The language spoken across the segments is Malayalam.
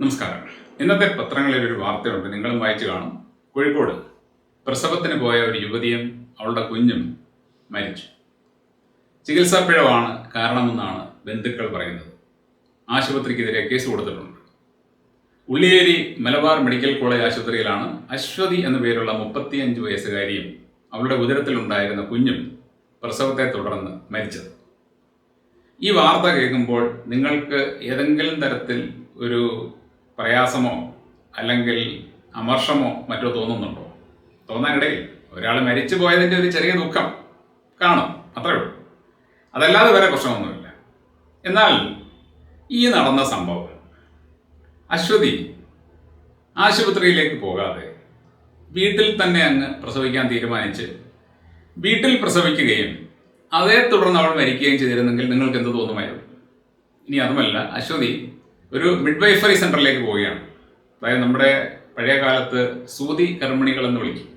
നമസ്കാരം. ഇന്നത്തെ പത്രങ്ങളിൽ ഒരു വാർത്തയുണ്ട്. നിങ്ങളും വായിച്ചു കാണും. കോഴിക്കോട് പ്രസവത്തിന് പോയ ഒരു യുവതിയും അവളുടെ കുഞ്ഞും മരിച്ചു. ചികിത്സാ പിഴവാണ് കാരണമെന്നാണ് ബന്ധുക്കൾ പറയുന്നത്. ആശുപത്രിക്കെതിരെ കേസ് കൊടുത്തിട്ടുണ്ട്. ഉള്ളിയേരി മലബാർ മെഡിക്കൽ കോളേജ് ആശുപത്രിയിലാണ് അശ്വതി എന്ന പേരുള്ള മുപ്പത്തിയഞ്ച് വയസ്സുകാരിയും അവളുടെ ഉദരത്തിലുണ്ടായിരുന്ന കുഞ്ഞും പ്രസവത്തെ തുടർന്ന് മരിച്ചത്. ഈ വാർത്ത കേൾക്കുമ്പോൾ നിങ്ങൾക്ക് ഏതെങ്കിലും തരത്തിൽ ഒരു പ്രയാസമോ അല്ലെങ്കിൽ അമർഷമോ മറ്റോ തോന്നുന്നുണ്ടോ? തോന്നാനിടയിൽ ഒരാൾ മരിച്ചു പോയതിന്റെ ഒരു ചെറിയ ദുഃഖം കാണും. അത്രേ ഉള്ളൂ. അതല്ലാതെ വേറെ പ്രശ്നമൊന്നുമില്ല. എന്നാൽ ഈ നടന്ന സംഭവം അശ്വതി ആശുപത്രിയിലേക്ക് പോകാതെ വീട്ടിൽ തന്നെ അങ്ങ് പ്രസവിക്കാൻ തീരുമാനിച്ച് വീട്ടിൽ പ്രസവിക്കുകയും അതേ തുടർന്ന് അവൾ മരിക്കുകയും ചെയ്തിരുന്നെങ്കിൽ നിങ്ങൾക്ക് എന്ത് തോന്നുമായിരുന്നു? ഇനി അതുമല്ല. അശ്വതി ഒരു മിഡ്വൈഫറി സെന്ററിലേക്ക് പോവുകയാണ്. അതായത് നമ്മുടെ പഴയ കാലത്ത് സൂതി കർമ്മിണികൾ എന്ന് വിളിക്കും.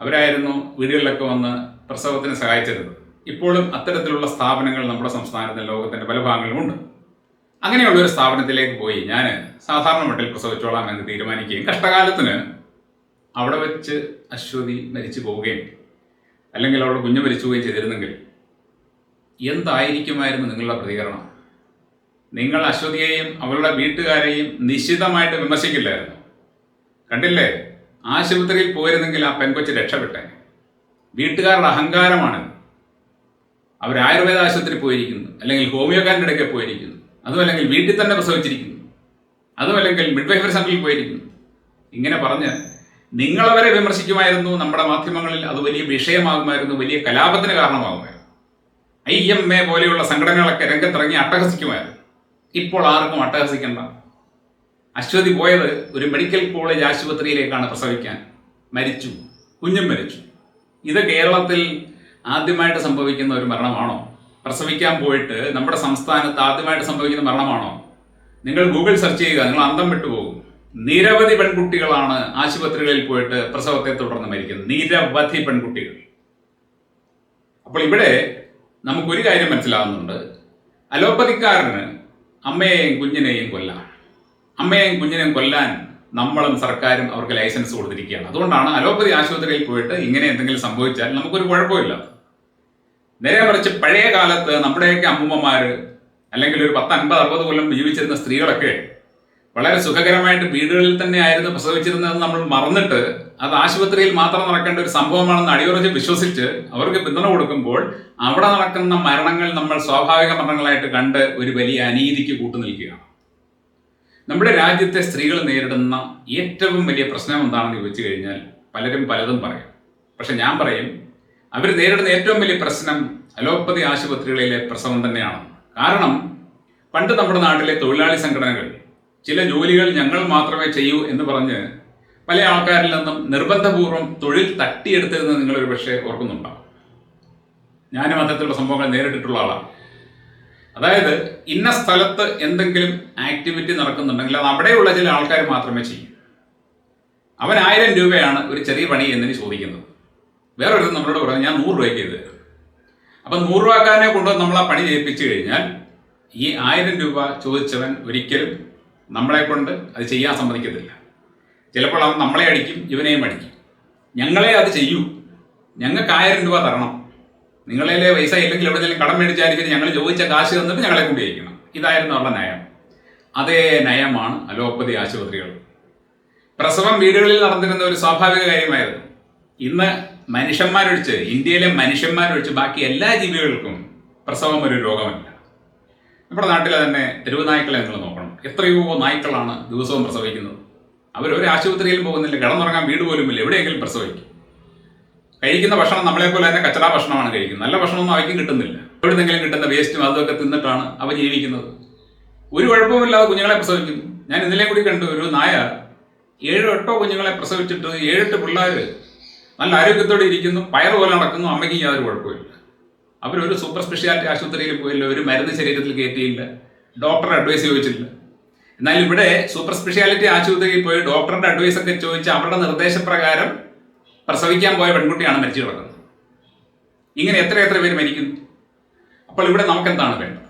അവരായിരുന്നു വീടുകളിലൊക്കെ വന്ന് പ്രസവത്തിന് സഹായിച്ചിരുന്നത്. ഇപ്പോഴും അത്തരത്തിലുള്ള സ്ഥാപനങ്ങൾ നമ്മുടെ സംസ്ഥാനത്തിന് ലോകത്തിന്റെ പല ഭാഗങ്ങളിലുമുണ്ട് അങ്ങനെയുള്ള ഒരു സ്ഥാപനത്തിലേക്ക് പോയി ഞാൻ സാധാരണ മട്ടിൽ പ്രസവിച്ചോളാം എന്ന് തീരുമാനിക്കുകയും കഷ്ടകാലത്തിന് അവിടെ വെച്ച് അശ്വതി മരിച്ചു പോവുകയും അല്ലെങ്കിൽ അവളുടെ കുഞ്ഞു മരിച്ചു പോവുകയും ചെയ്തിരുന്നെങ്കിൽ എന്തായിരിക്കുമായിരുന്നു നിങ്ങളുടെ പ്രതികരണം? നിങ്ങൾ അശ്വതിയെയും അവളുടെ വീട്ടുകാരെയും നിശ്ചിതമായിട്ട് വിമർശിക്കില്ലായിരുന്നു. കണ്ടില്ലേ? ആശുപത്രിയിൽ പോയിരുന്നെങ്കിൽ ആ പെൺകൊച്ച് രക്ഷപ്പെട്ടെ വീട്ടുകാരുടെ അഹങ്കാരമാണ് അവർ ആയുർവേദ ആശുപത്രി പോയിരിക്കുന്നു അല്ലെങ്കിൽ ഹോമിയോക്കാരന്റെ അടുക്കെ പോയിരിക്കുന്നു അതുമല്ലെങ്കിൽ വീട്ടിൽ തന്നെ പ്രസവിച്ചിരിക്കുന്നു അതുമല്ലെങ്കിൽ മിഡ്വൈഫറി സെന്ററിൽ പോയിരിക്കുന്നു. ഇങ്ങനെ പറഞ്ഞ് നിങ്ങളവരെ വിമർശിക്കുമായിരുന്നു നമ്മുടെ മാധ്യമങ്ങളിൽ അത് വലിയ വിഷയമാകുമായിരുന്നു വലിയ കലാപത്തിന് കാരണമാകുമായിരുന്നു. ഐ എം എ പോലെയുള്ള സംഘടനകളൊക്കെ രംഗത്തിറങ്ങി അട്ടഹസിക്കുമായിരുന്നു. ഇപ്പോൾ ആർക്കും അട്ടഹസിക്കണ്ട. അശ്വതി പോയത് ഒരു മെഡിക്കൽ കോളേജ് ആശുപത്രിയിലേക്കാണ് പ്രസവിക്കാൻ. മരിച്ചു. കുഞ്ഞും മരിച്ചു. ഇത് കേരളത്തിൽ ആദ്യമായിട്ട് സംഭവിക്കുന്ന ഒരു മരണമാണോ? പ്രസവിക്കാൻ പോയിട്ട് നമ്മുടെ സംസ്ഥാനത്ത് ആദ്യമായിട്ട് സംഭവിക്കുന്ന മരണമാണോ? നിങ്ങൾ ഗൂഗിൾ സെർച്ച് ചെയ്യുക നിങ്ങൾ അന്തം വിട്ടുപോകും നിരവധി പെൺകുട്ടികളാണ് ആശുപത്രികളിൽ പോയിട്ട് പ്രസവത്തെ തുടർന്ന് മരിക്കുന്നത്. നിരവധി പെൺകുട്ടികൾ. അപ്പോൾ ഇവിടെ നമുക്കൊരു കാര്യം മനസ്സിലാവുന്നുണ്ട്. അലോപ്പതിക്കാരന് അമ്മയെയും കുഞ്ഞിനെയും കൊല്ലാം. അമ്മയെയും കുഞ്ഞിനെയും കൊല്ലാൻ നമ്മളും സർക്കാരും അവർക്ക് ലൈസൻസ് കൊടുത്തിരിക്കുകയാണ്. അതുകൊണ്ടാണ് അലോപ്പതി ആശുപത്രിയിൽ പോയിട്ട് ഇങ്ങനെ എന്തെങ്കിലും സംഭവിച്ചാൽ നമുക്കൊരു കുഴപ്പമില്ല. നേരെ മറിച്ച് പഴയ കാലത്ത് നമ്മുടെയൊക്കെ അമ്മൂമ്മമാർ അല്ലെങ്കിൽ ഒരു പത്ത് അൻപത് അറുപത് കൊല്ലം ജീവിച്ചിരുന്ന സ്ത്രീകളൊക്കെ വളരെ സുഖകരമായിട്ട് വീടുകളിൽ തന്നെ ആയിരുന്നു പ്രസവിച്ചിരുന്നത് നമ്മൾ മറന്നിട്ട് അത് ആശുപത്രിയിൽ മാത്രം നടക്കേണ്ട ഒരു സംഭവമാണെന്ന് അടിയുറച്ച് വിശ്വസിച്ച് അവർക്ക് പിന്തുണ കൊടുക്കുമ്പോൾ അവിടെ നടക്കുന്ന മരണങ്ങൾ നമ്മൾ സ്വാഭാവിക മരണങ്ങളായിട്ട് കണ്ട് ഒരു വലിയ അനീതിക്ക് കൂട്ടുനിൽക്കുകയാണ്. നമ്മുടെ രാജ്യത്തെ സ്ത്രീകൾ നേരിടുന്ന ഏറ്റവും വലിയ പ്രശ്നം എന്താണെന്ന് ചോദിച്ചു കഴിഞ്ഞാൽ പലരും പലതും പറയും. പക്ഷെ ഞാൻ പറയും അവർ നേരിടുന്ന ഏറ്റവും വലിയ പ്രശ്നം അലോപ്പതി ആശുപത്രികളിലെ പ്രസവം തന്നെയാണ്. കാരണം പണ്ട് നമ്മുടെ നാട്ടിലെ തൊഴിലാളി സംഘടനകൾ ചില ജോലികൾ ഞങ്ങൾ മാത്രമേ ചെയ്യൂ എന്ന് പറഞ്ഞ് പല ആൾക്കാരിൽ നിന്നും നിർബന്ധപൂർവം തൊഴിൽ നിങ്ങൾ ഒരു പക്ഷേ ഓർക്കുന്നുണ്ടാവും ഞാനും അത്തരത്തിലുള്ള സംഭവങ്ങൾ നേരിട്ടിട്ടുള്ള ആളാണ്. അതായത് ഇന്ന സ്ഥലത്ത് എന്തെങ്കിലും ആക്ടിവിറ്റി നടക്കുന്നുണ്ടെങ്കിൽ അത് അവിടെയുള്ള ചില ആൾക്കാർ മാത്രമേ ചെയ്യൂ. അവൻ ആയിരം രൂപയാണ് ഒരു ചെറിയ പണി എന്നതിന് ചോദിക്കുന്നത്. വേറൊരു നമ്മളോട് പറഞ്ഞു ഞാൻ നൂറ് രൂപയ്ക്ക് ചെയ്ത് അപ്പം നൂറ് രൂപക്കാരനെ കൊണ്ടുവന്ന് നമ്മൾ ആ പണി ചെയ്യിപ്പിച്ചു കഴിഞ്ഞാൽ ഈ ആയിരം രൂപ ചോദിച്ചവൻ ഒരിക്കലും നമ്മളെ കൊണ്ട് അത് ചെയ്യാൻ സമ്മതിക്കത്തില്ല. ചിലപ്പോൾ അവൻ നമ്മളെ അടിക്കും ഇവനെയും അടിക്കും. ഞങ്ങളെ അത് ചെയ്യൂ. ഞങ്ങൾക്ക് ആയിരം രൂപ തരണം. നിങ്ങളെ പൈസ ഇല്ലെങ്കിൽ എവിടെയെങ്കിലും കടം മേടിച്ചായിരിക്കും ഞങ്ങൾ ചോദിച്ച കാശ് തന്നിട്ട് ഞങ്ങളെ കൊണ്ട് ചെയ്യിക്കണം. ഇതായിരുന്നു അവരുടെ നയം. അതേ നയമാണ് അലോപ്പതി ആശുപത്രികൾ. പ്രസവം വീടുകളിൽ നടന്നിരുന്ന ഒരു സ്വാഭാവിക കാര്യമായിരുന്നു. ഇന്ന് മനുഷ്യന്മാരൊഴിച്ച് ഇന്ത്യയിലെ മനുഷ്യന്മാരൊഴിച്ച് ബാക്കി എല്ലാ ജീവികൾക്കും പ്രസവം ഒരു രോഗമല്ല. നമ്മുടെ നാട്ടിലെ തന്നെ തെരുവുനായ്ക്കളെ നിങ്ങൾ എത്രയോ നായ്ക്കളാണ് ദിവസവും പ്രസവിക്കുന്നത്. അവർ ഒരു ആശുപത്രിയിലും പോകുന്നില്ല കിടന്നുറങ്ങാൻ വീട് പോലും ഇല്ല എവിടെയെങ്കിലും പ്രസവിക്കും. കഴിക്കുന്ന ഭക്ഷണം നമ്മളെപ്പോലെ തന്നെ കച്ചട ഭക്ഷണമാണ് കഴിക്കുന്നത്. നല്ല ഭക്ഷണമൊന്നും അവയ്ക്കും കിട്ടുന്നില്ല. എവിടെന്നെങ്കിലും കിട്ടുന്ന വേസ്റ്റും അതൊക്കെ തിന്നിട്ടാണ് അവ ജീവിക്കുന്നത്. ഒരു കുഴപ്പമില്ലാതെ കുഞ്ഞുങ്ങളെ പ്രസവിക്കുന്നു. ഞാൻ ഇന്നലെ കൂടി കണ്ടു ഒരു നായ ഏഴോ എട്ടോ കുഞ്ഞുങ്ങളെ പ്രസവിച്ചിട്ട് ഏഴെട്ട് പിള്ളേർ നല്ല ആരോഗ്യത്തോടെ ഇരിക്കുന്നു പയർ പോലെ നടക്കുന്നു അമ്മയ്ക്ക് യാതൊരു കുഴപ്പമില്ല അവരൊരു സൂപ്പർ സ്പെഷ്യാലിറ്റി ആശുപത്രിയിൽ പോയില്ല ഒരു മരുന്ന് ശരീരത്തിൽ കയറ്റിയില്ല ഡോക്ടർ അഡ്വൈസ് ചോദിച്ചില്ല. എന്നാൽ ഇവിടെ സൂപ്പർ സ്പെഷ്യാലിറ്റി ആശുപത്രിയിൽ പോയി ഡോക്ടറുടെ അഡ്വൈസ് ഒക്കെ ചോദിച്ച് അവരുടെ നിർദ്ദേശപ്രകാരം പ്രസവിക്കാൻ പോയ പെൺകുട്ടിയാണ് മരിച്ചു കിടക്കുന്നത്. ഇങ്ങനെ എത്ര എത്ര പേര് മരിക്കുന്നു അപ്പോൾ ഇവിടെ നമുക്ക് എന്താണ് വേണ്ടത്?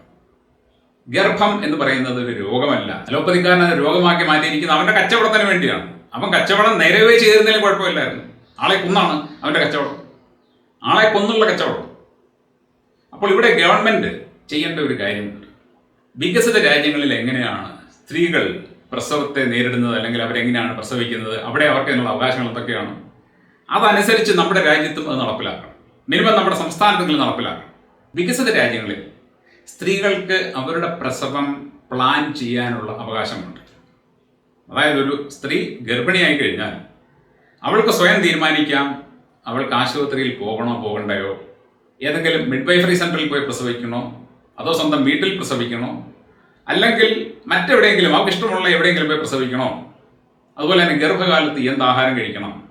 ഗർഭം എന്ന് പറയുന്നത് ഒരു രോഗമല്ല. അലോപ്പതിക്കാരനെ രോഗമാക്കി മാറ്റിയിരിക്കുന്നത് അവന്റെ കച്ചവടത്തിന് വേണ്ടിയാണ്. അവൻ കച്ചവടം നേരവേ ചെയ്തിരുന്നതിലും കുഴപ്പമില്ലായിരുന്നു. ആളെ കൊന്നാണ് അവന്റെ കച്ചവടം. ആളെ കൊന്നുള്ള കച്ചവടം. അപ്പോൾ ഇവിടെ ഗവൺമെന്റ് ചെയ്യേണ്ട ഒരു കാര്യമുണ്ട്. വികസിത രാജ്യങ്ങളിൽ എങ്ങനെയാണ് സ്ത്രീകൾ പ്രസവത്തെ നേരിടുന്നത് അല്ലെങ്കിൽ അവരെങ്ങനെയാണ് പ്രസവിക്കുന്നത് അവിടെ അവർക്ക് എന്നുള്ള അവകാശങ്ങൾ എന്തൊക്കെയാണ്? അതനുസരിച്ച് നമ്മുടെ രാജ്യത്തും അത് നടപ്പിലാക്കണം. മിനിമം നമ്മുടെ സംസ്ഥാനത്തെങ്കിലും നടപ്പിലാക്കണം. വികസിത രാജ്യങ്ങളിൽ സ്ത്രീകൾക്ക് അവരുടെ പ്രസവം പ്ലാൻ ചെയ്യാനുള്ള അവകാശമുണ്ട്. അതായത് ഒരു സ്ത്രീ ഗർഭിണിയായി കഴിഞ്ഞാൽ അവൾക്ക് സ്വയം തീരുമാനിക്കാം. അവൾക്ക് ആശുപത്രിയിൽ പോകണോ പോകണ്ടയോ? ഏതെങ്കിലും മിഡ്വൈഫറി സെന്ററിൽ പോയി പ്രസവിക്കണോ? അതോ സ്വന്തം വീട്ടിൽ പ്രസവിക്കണോ? അല്ലെങ്കിൽ മറ്റെവിടെയെങ്കിലും അവർക്ക് ഇഷ്ടമുള്ള എവിടെയെങ്കിലും പോയി പ്രസവിക്കണോ? അതുപോലെ തന്നെ ഗർഭകാലത്ത് എന്ത് ആഹാരം കഴിക്കണം?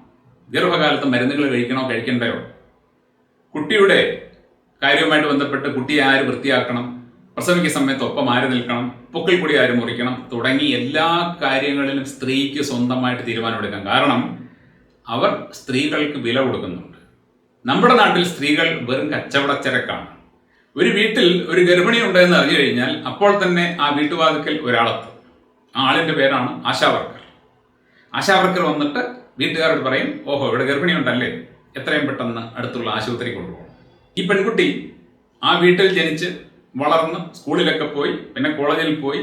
ഗർഭകാലത്ത് മരുന്നുകൾ കഴിക്കണോ? കഴിക്കണ്ടയോ? കുട്ടിയുടെ കാര്യവുമായിട്ട് ബന്ധപ്പെട്ട് കുട്ടിയെ ആര് വൃത്തിയാക്കണം? പ്രസവിക്കുന്ന സമയത്ത് ഒപ്പം ആര് നിൽക്കണം? പൊക്കിൽ കൂടി ആര് മുറിക്കണം? തുടങ്ങി എല്ലാ കാര്യങ്ങളിലും സ്ത്രീക്ക് സ്വന്തമായിട്ട് തീരുമാനമെടുക്കാം. കാരണം അവർ സ്ത്രീകൾക്ക് വില കൊടുക്കുന്നുണ്ട്. നമ്മുടെ നാട്ടിൽ സ്ത്രീകൾ വെറും കച്ചവടച്ചരക്കാണ്. ഒരു വീട്ടിൽ ഒരു ഗർഭിണി ഉണ്ടെന്ന് അറിഞ്ഞു കഴിഞ്ഞാൽ അപ്പോൾ തന്നെ ആ വീട്ടുവാതിക്കൽ ഒരാളെത്തും. ആ പേരാണ് ആശാവർക്കർ. ആശാവർക്കർ വന്നിട്ട് വീട്ടുകാരോട് പറയും ഓഹോ ഇവിടെ ഗർഭിണി ഉണ്ടല്ലേ? എത്രയും പെട്ടെന്ന് അടുത്തുള്ള ആശുപത്രി കൊണ്ടുപോകണം. ഈ പെൺകുട്ടി ആ വീട്ടിൽ ജനിച്ച് വളർന്ന് സ്കൂളിലൊക്കെ പോയി പിന്നെ കോളേജിൽ പോയി.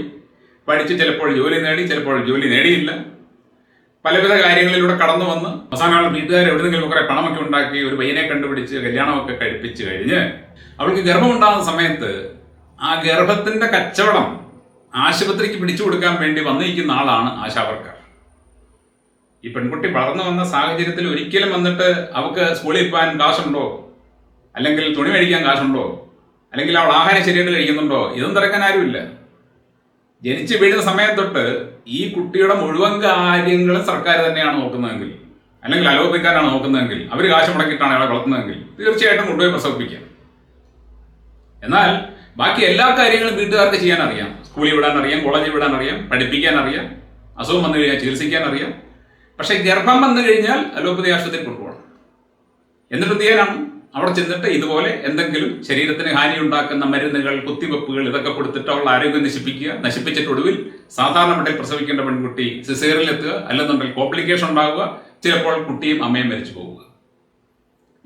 പഠിച്ച് ചിലപ്പോൾ ജോലി നേടി ചിലപ്പോൾ ജോലി നേടിയില്ല. പലവിധ കാര്യങ്ങളിലൂടെ കടന്നു വന്ന് അവസാനം വീട്ടുകാർ എവിടെയെങ്കിലും കുറെ പണമൊക്കെ ഉണ്ടാക്കി ഒരു പയ്യനെ കണ്ടുപിടിച്ച് കല്യാണമൊക്കെ കഴിപ്പിച്ച് കഴിഞ്ഞ് അവൾക്ക് ഗർഭമുണ്ടാകുന്ന സമയത്ത് ആ ഗർഭത്തിന്റെ കച്ചവടം ആശുപത്രിക്ക് പിടിച്ചു കൊടുക്കാൻ വേണ്ടി വന്നിരിക്കുന്ന ആളാണ് ആശാവർക്കർ ഈ പെൺകുട്ടി വളർന്നു വന്ന സാഹചര്യത്തിൽ ഒരിക്കലും വന്നിട്ട് അവൾക്ക് സ്കൂളിൽ പോകാൻ കാശുണ്ടോ? അല്ലെങ്കിൽ തുണി മേടിക്കാൻ കാശുണ്ടോ? അല്ലെങ്കിൽ അവൾ ആഹാരം ശരിയായിട്ട് കഴിക്കുന്നുണ്ടോ? ഇതൊന്നും തിരക്കാൻ ആരുമില്ല. ജനിച്ചു വീഴുന്ന സമയം തൊട്ട് ഈ കുട്ടിയുടെ മുഴുവൻ കാര്യങ്ങളും സർക്കാർ തന്നെയാണ് നോക്കുന്നതെങ്കിൽ അല്ലെങ്കിൽ അലോപിക്കാനാണ് നോക്കുന്നതെങ്കിൽ അവർ കാശ് മുടക്കിയിട്ടാണ് അയാളെ വളർത്തുന്നതെങ്കിൽ തീർച്ചയായിട്ടും കൊണ്ടുപോയി പ്രസവിപ്പിക്കാം. എന്നാൽ ബാക്കി എല്ലാ കാര്യങ്ങളും വീട്ടുകാർക്ക് ചെയ്യാൻ അറിയാം സ്കൂളിൽ വിടാൻ അറിയാം കോളേജിൽ വിടാൻ അറിയാം പഠിപ്പിക്കാൻ അറിയാം അസുഖം വന്നു കഴിഞ്ഞാൽ ചികിത്സിക്കാൻ അറിയാം പക്ഷെ ഗർഭം വന്നു കഴിഞ്ഞാൽ അലോപ്പതി ആശുപത്രിയിൽ കൊണ്ടുപോകണം. എന്നിട്ട് എന്ത് അവിടെ ചെന്നിട്ട് ഇതുപോലെ എന്തെങ്കിലും ശരീരത്തിന് ഹാനി ഉണ്ടാക്കുന്ന മരുന്നുകൾ കുത്തിവെപ്പുകൾ ഇതൊക്കെ കൊടുത്തിട്ട് അവളുടെ ആരോഗ്യം നശിപ്പിക്കുക നശിപ്പിച്ചിട്ട് ഒടുവിൽ സാധാരണ മട്ടിൽ പ്രസവിക്കേണ്ട പെൺകുട്ടി സിസേറിൽ എത്തുക അല്ലെന്നുണ്ടെങ്കിൽ കോംപ്ലിക്കേഷൻ ഉണ്ടാവുക ചിലപ്പോൾ കുട്ടിയും അമ്മയും മരിച്ചു പോവുക.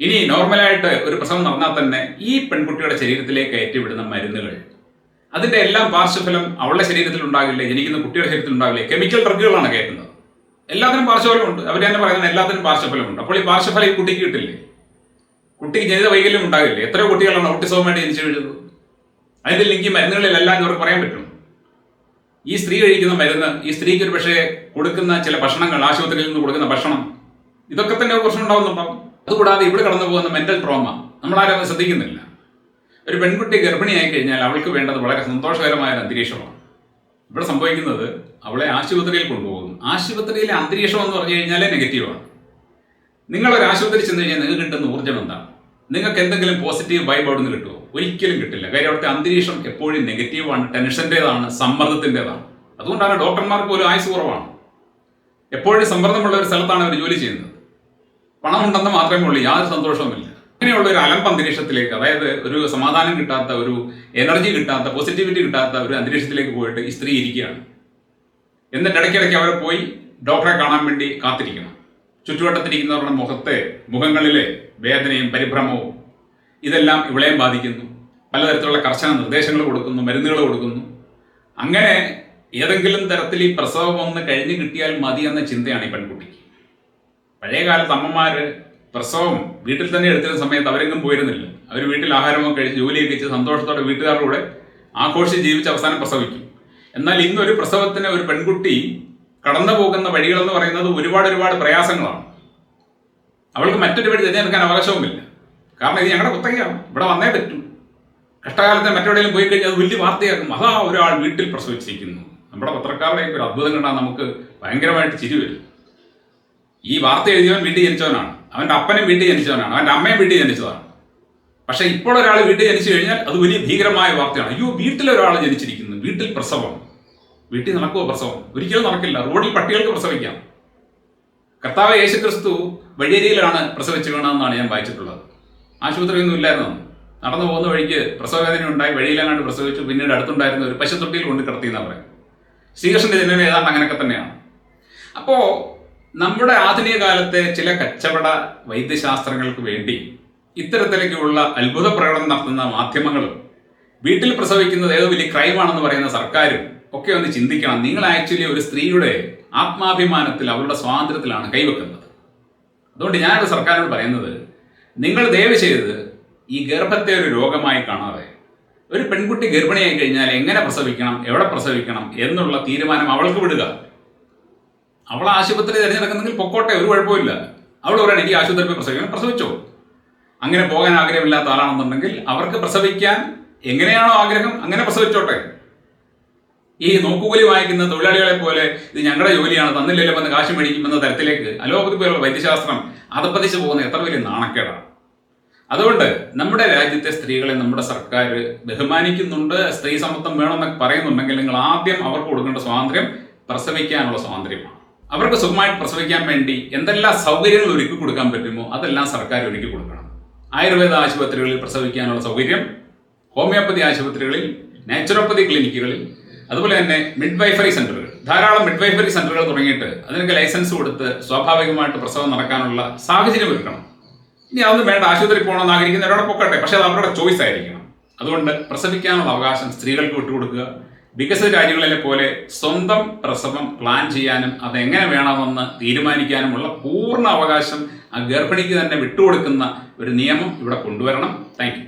ഇനി നോർമലായിട്ട് ഒരു പ്രസവം നടന്നാൽ തന്നെ ഈ പെൺകുട്ടിയുടെ ശരീരത്തിലേക്ക് ഏറ്റുവിടുന്ന മരുന്നുകൾ. അതിന്റെ എല്ലാം പാർശ്വഫലം അവളുടെ ശരീരത്തിൽ ഉണ്ടാകില്ലേ? ജനിക്കുന്ന കുട്ടിയുടെ ശരീരത്തിൽ ഉണ്ടാകില്ലേ? കെമിക്കൽ ഡ്രഗുകളാണ് കയറ്റുന്നത് എല്ലാത്തിനും പാർശ്വഫലമുണ്ട്. അവർ തന്നെ പറയുന്നത് എല്ലാത്തിനും പാർശ്വഫലമുണ്ട്. അപ്പോൾ ഈ പാർശ്വഫലം ഈ കുട്ടിക്ക് കിട്ടില്ലേ? കുട്ടിക്ക് ജനിത വൈകല്യം ഉണ്ടാകില്ലേ എത്രയോ കുട്ടികളാണ് ഓട്ടിസവുമായിട്ട് ജനിച്ചു വീഴുന്നത്. അതിന്റെ ലിങ്ക് മരുന്നുകളിലെല്ലാം ഇവർക്ക് പറയാൻ പറ്റും. ഈ സ്ത്രീ കഴിക്കുന്ന മരുന്ന് ഈ സ്ത്രീക്ക് ഒരു പക്ഷേ കൊടുക്കുന്ന ചില ഭക്ഷണങ്ങൾ ആശുപത്രിയിൽ നിന്ന് കൊടുക്കുന്ന ഭക്ഷണം ഇതൊക്കെ തന്നെ ഒരു പ്രശ്നം ഉണ്ടാവുന്നുണ്ടാവും അതുകൂടാതെ ഇവിടെ കടന്നു പോകുന്ന മെന്റൽ ട്രോമ നമ്മളാരും ശ്രദ്ധിക്കുന്നില്ല. ഒരു പെൺകുട്ടി ഗർഭിണിയായി കഴിഞ്ഞാൽ അവൾക്ക് വേണ്ടത് വളരെ സന്തോഷകരമായ അന്തരീക്ഷമാണ്. ഇവിടെ സംഭവിക്കുന്നത് അവളെ ആശുപത്രിയിൽ കൊണ്ടുപോകുന്നു. ആശുപത്രിയിലെ അന്തരീക്ഷം എന്ന് പറഞ്ഞു കഴിഞ്ഞാലേ നെഗറ്റീവാണ് നിങ്ങളൊരു ആശുപത്രി ചെന്ന് കഴിഞ്ഞാൽ നിങ്ങൾക്ക് കിട്ടുന്ന ഊർജം എന്താണ്? നിങ്ങൾക്ക് എന്തെങ്കിലും പോസിറ്റീവ് വൈബ് അവിടെ നിന്ന് കിട്ടുമോ ഒരിക്കലും കിട്ടില്ല. കാര്യം അവിടുത്തെ അന്തരീക്ഷം എപ്പോഴും നെഗറ്റീവാണ് ടെൻഷന്റെതാണ് സമ്മർദ്ദത്തിന്റെതാണ് അതുകൊണ്ടാണ് ഡോക്ടർമാർക്ക് പോലും ആയുസ് കുറവാണ്. എപ്പോഴും സമ്മർദ്ദമുള്ള ഒരു സ്ഥലത്താണ് അവർ ജോലി ചെയ്യുന്നത്. പണമുണ്ടെന്ന് മാത്രമേ ഉള്ളൂ യാതൊരു സന്തോഷവുമില്ല. ഇങ്ങനെയുള്ള ഒരു അലമ്പ് അന്തരീക്ഷത്തിലേക്ക് അതായത് ഒരു സമാധാനം കിട്ടാത്ത ഒരു എനർജി കിട്ടാത്ത പോസിറ്റിവിറ്റി കിട്ടാത്ത ഒരു അന്തരീക്ഷത്തിലേക്ക് പോയിട്ട് ഈ സ്ത്രീ ഇരിക്കുകയാണ്. എന്നിട്ട് ഇടയ്ക്കിടയ്ക്ക് അവരെ പോയി ഡോക്ടറെ കാണാൻ വേണ്ടി കാത്തിരിക്കണം. ചുറ്റുവട്ടത്തിരിക്കുന്നവരുടെ മുഖത്തെ മുഖങ്ങളിലെ വേദനയും പരിഭ്രമവും ഇതെല്ലാം ഇവളെയും ബാധിക്കുന്നു. പലതരത്തിലുള്ള കർശന നിർദ്ദേശങ്ങൾ കൊടുക്കുന്നു മരുന്നുകൾ കൊടുക്കുന്നു. അങ്ങനെ ഏതെങ്കിലും തരത്തിൽ ഈ പ്രസവം ഒന്ന് കഴിഞ്ഞു കിട്ടിയാൽ മതി എന്ന ചിന്തയാണ് ഈ പെൺകുട്ടിക്ക്. പഴയ കാലത്ത് അമ്മമാർ പ്രസവം വീട്ടിൽ തന്നെ എടുത്തിരുന്ന സമയത്ത് അവരെങ്ങും പോയിരുന്നില്ല. അവർ വീട്ടിൽ ആഹാരമൊക്കെ കഴിച്ച് ജോലിയൊക്കെ ചെയ്ത് സന്തോഷത്തോടെ വീട്ടുകാരുടെ കൂടെ ആഘോഷിച്ച് ജീവിച്ച് അവസാനം പ്രസവിക്കും. എന്നാൽ ഇന്ന് ഒരു പ്രസവത്തിന് ഒരു പെൺകുട്ടി കടന്നു പോകുന്ന വഴികൾ എന്ന് പറയുന്നത് ഒരുപാട് ഒരുപാട് പ്രയാസങ്ങളാണ്. അവൾക്ക് മറ്റൊരു വഴി തിരഞ്ഞെടുക്കാൻ അവകാശവുമില്ല. കാരണം ഇത് ഞങ്ങളുടെ കുത്തകയാണ്. ഇവിടെ വന്നേ പറ്റൂ. കഷ്ടകാലത്തെ മറ്റെവിടെയെങ്കിലും പോയി കഴിഞ്ഞാൽ അത് വലിയ വാർത്തയാക്കും അതാ ഒരാൾ വീട്ടിൽ പ്രസവിച്ചിരിക്കുന്നു. നമ്മുടെ പത്രക്കാരുടെ ഒരു അത്ഭുതം കണ്ടാൽ നമുക്ക് ഭയങ്കരമായിട്ട് ചിരി വരും. ഈ വാർത്ത എഴുതിയവൻ വീട്ടിൽ ജനിച്ചവനാണ്. അവന്റെ അപ്പനും വീട്ടിൽ ജനിച്ചവനാണ്. അവന്റെ അമ്മയും വീട്ടിൽ ജനിച്ചതാണ്. പക്ഷേ ഇപ്പോൾ ഒരാൾ വീട്ടിൽ ജനിച്ചു കഴിഞ്ഞാൽ അത് വലിയ ഭീകരമായ വാർത്തയാണ്. അയ്യോ വീട്ടിൽ ഒരാൾ ജനിച്ചിരിക്കുന്നു. വീട്ടിൽ പ്രസവം. വീട്ടിൽ നടക്കുമോ പ്രസവം? ഒരിക്കലും നടക്കില്ല. റോഡിൽ പട്ടികൾക്ക് പ്രസവിക്കാം. കർത്താവ് യേശു ക്രിസ്തു വഴിയരിയിലാണ് പ്രസവിച്ചു വീണതെന്നാണ് ഞാൻ വായിച്ചിട്ടുള്ളത്. ആശുപത്രിയൊന്നും ഇല്ലായിരുന്നു. നടന്നു പോകുന്ന വഴിക്ക് പ്രസവവേദന ഉണ്ടായി വഴിയിലെങ്ങാണ്ട് പ്രസവിച്ചു. പിന്നീട് അടുത്തുണ്ടായിരുന്ന ഒരു പശുത്തൊട്ടിയിൽ കൊണ്ട് കിടത്തി എന്നാ പറയാം ശ്രീകൃഷ്ണന്റെ ജനനം ഏതാണ്ട് അങ്ങനെയൊക്കെ തന്നെയാണ്. അപ്പോ നമ്മുടെ ആധുനിക കാലത്തെ ചില കച്ചവട വൈദ്യശാസ്ത്രങ്ങൾക്ക് വേണ്ടി ഇത്തരത്തിലേക്കുള്ള അത്ഭുത പ്രകടനം നടത്തുന്ന മാധ്യമങ്ങളും വീട്ടിൽ പ്രസവിക്കുന്നത് ഏതോ വലിയ ക്രൈമാണെന്ന് പറയുന്ന സർക്കാരും ഒക്കെ ഒന്ന് ചിന്തിക്കണം. നിങ്ങൾ ആക്ച്വലി ഒരു സ്ത്രീയുടെ ആത്മാഭിമാനത്തിൽ അവരുടെ സ്വാതന്ത്ര്യത്തിലാണ് കൈവെക്കുന്നത്. അതുകൊണ്ട് ഞാനൊരു സർക്കാരിനോട് പറയുന്നത് നിങ്ങൾ ദയവ് ചെയ്ത് ഈ ഗർഭത്തെ ഒരു രോഗമായി കാണാതെ ഒരു പെൺകുട്ടി ഗർഭിണിയായി കഴിഞ്ഞാൽ എങ്ങനെ പ്രസവിക്കണം എവിടെ പ്രസവിക്കണം എന്നുള്ള തീരുമാനം അവൾക്ക് വിടുക. അവൾ ആശുപത്രി തിരഞ്ഞെടുക്കുന്നെങ്കിൽ പൊക്കോട്ടെ ഒരു കുഴപ്പമില്ല അവൾ പറയണം എനിക്ക് ആശുപത്രി പ്രസവിക്കണം പ്രസവിച്ചോ. അങ്ങനെ പോകാൻ ആഗ്രഹമില്ലാത്ത ആളാണെന്നുണ്ടെങ്കിൽ അവർക്ക് പ്രസവിക്കാൻ എങ്ങനെയാണോ ആഗ്രഹം അങ്ങനെ പ്രസവിച്ചോട്ടെ. ഈ നോക്കുകൂലി വാങ്ങിക്കുന്ന തൊഴിലാളികളെ പോലെ ഇത് ഞങ്ങളുടെ ജോലിയാണ് തന്നില്ലല്ലോ വന്ന് കാശ് മേടിക്കുമെന്ന തരത്തിലേക്ക് അലോപതി പോലുള്ള വൈദ്യശാസ്ത്രം അതപ്പതിച്ച് പോകുന്ന എത്ര വലിയ നാണക്കേടാണ്. അതുകൊണ്ട് നമ്മുടെ രാജ്യത്തെ സ്ത്രീകളെ നമ്മുടെ സർക്കാർ ബഹുമാനിക്കുന്നുണ്ട് സ്ത്രീ സമത്വം വേണമെന്നൊക്കെ പറയുന്നുണ്ടെങ്കിൽ നിങ്ങൾ ആദ്യം അവർക്ക് കൊടുക്കേണ്ട സ്വാതന്ത്ര്യം പ്രസവിക്കാനുള്ള സ്വാതന്ത്ര്യമാണ്. അവർക്ക് സുഖമായിട്ട് പ്രസവിക്കാൻ വേണ്ടി എന്തെല്ലാം സൗകര്യങ്ങൾ ഒരുക്കി കൊടുക്കാൻ പറ്റുമോ അതെല്ലാം സർക്കാർ ഒരുക്കി കൊടുക്കണം. ആയുർവേദ ആശുപത്രികളിൽ പ്രസവിക്കാനുള്ള സൗകര്യം ഹോമിയോപ്പതി ആശുപത്രികളിൽ നാച്ചുറോപ്പതി ക്ലിനിക്കുകളിൽ അതുപോലെ തന്നെ മിഡ് വൈഫറി സെന്ററുകൾ ധാരാളം മിഡ് വൈഫറി സെന്ററുകൾ തുടങ്ങിയിട്ട് അതിനൊക്കെ ലൈസൻസ് കൊടുത്ത് സ്വാഭാവികമായിട്ട് പ്രസവം നടക്കാനുള്ള സാഹചര്യം ഒരുക്കണം. ഇനി അതൊന്നും വേണ്ട ആശുപത്രി പോകണമെന്ന് ആഗ്രഹിക്കുന്നവരോടെ പൊക്കട്ടെ പക്ഷെ അത് അവരുടെ ചോയ്സ് ആയിരിക്കണം. അതുകൊണ്ട് പ്രസവിക്കാനുള്ള അവകാശം സ്ത്രീകൾക്ക് വിട്ടുകൊടുക്കുക വികസിത രാജ്യങ്ങളിലെ പോലെ സ്വന്തം പ്രസവം പ്ലാൻ ചെയ്യാനും അതെങ്ങനെ വേണമെന്ന് തീരുമാനിക്കാനുമുള്ള പൂർണ അവകാശം ആ ഗർഭിണിക്ക് തന്നെ വിട്ടുകൊടുക്കുന്ന ഒരു നിയമം ഇവിടെ കൊണ്ടുവരണം. താങ്ക്